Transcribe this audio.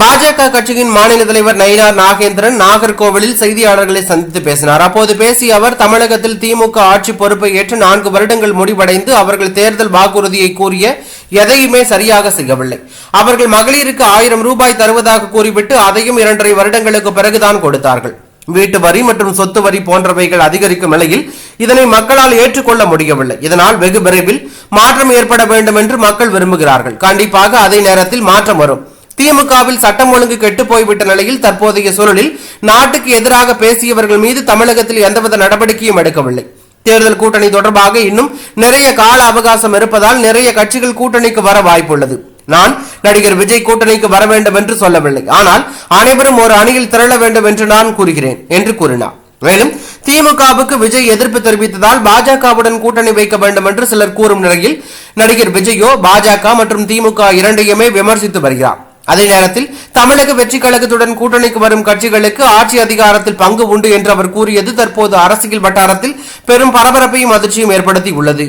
பாஜக கட்சியின் மாநில தலைவர் நயினார் நாகேந்திரன் நாகர்கோவிலில் செய்தியாளர்களை சந்தித்து பேசினார். அப்போது பேசிய அவர் தமிழகத்தில் திமுக ஆட்சி பொறுப்பை ஏற்று நான்கு வருடங்கள் முடிவடைந்து அவர்கள் தேர்தல் வாக்குறுதியை கூறிய எதையுமே சரியாக செய்யவில்லை. அவர்கள் மகளிருக்கு ஆயிரம் ரூபாய் தருவதாக கூறிவிட்டு அதையும் இரண்டரை வருடங்களுக்கு பிறகுதான் கொடுத்தார்கள். வீட்டு வரி மற்றும் சொத்து வரி போன்றவைகள் அதிகரிக்கும் நிலையில் இதனை மக்களால் ஏற்றுக்கொள்ள முடியவில்லை. இதனால் வெகு விரைவில் மாற்றம் ஏற்பட வேண்டும் என்று மக்கள் விரும்புகிறார்கள். கண்டிப்பாக அதே நேரத்தில் மாற்றம் வரும். திமுகவில் சட்டம் ஒழுங்கு கெட்டு போய்விட்ட நிலையில் தற்போதைய சூழலில் நாட்டுக்கு எதிராக பேசியவர்கள் மீது தமிழகத்தில் எந்தவித நடவடிக்கையும் எடுக்கவில்லை. தேர்தல் கூட்டணி தொடர்பாக இன்னும் நிறைய கால அவகாசம் இருப்பதால் நிறைய கட்சிகள் கூட்டணிக்கு வர வாய்ப்புள்ளது. நான் நடிகர் விஜய் கூட்டணிக்கு வர வேண்டும் என்று சொல்லவில்லை. ஆனால் அனைவரும் ஒரு அணியில் திரள வேண்டும் என்று நான் கூறுகிறேன் என்று கூறினார். மேலும் திமுகவுக்கு விஜய் எதிர்ப்பு தெரிவித்ததால் பாஜகவுடன் கூட்டணி வைக்க வேண்டும் என்று சிலர் கூறும் நிலையில் நடிகர் விஜயோ பாஜக மற்றும் திமுக இரண்டையுமே விமர்சித்து வருகிறார். அதே நேரத்தில் தமிழக வெற்றி கழகத்துடன் கூட்டணிக்கு வரும் கட்சிகளுக்கு ஆட்சி அதிகாரத்தில் பங்கு உண்டு என்று அவர் கூறியது தற்போது அரசியல் வட்டாரத்தில் பெரும் பரபரப்பையும் அதிர்ச்சியும் ஏற்படுத்தி உள்ளது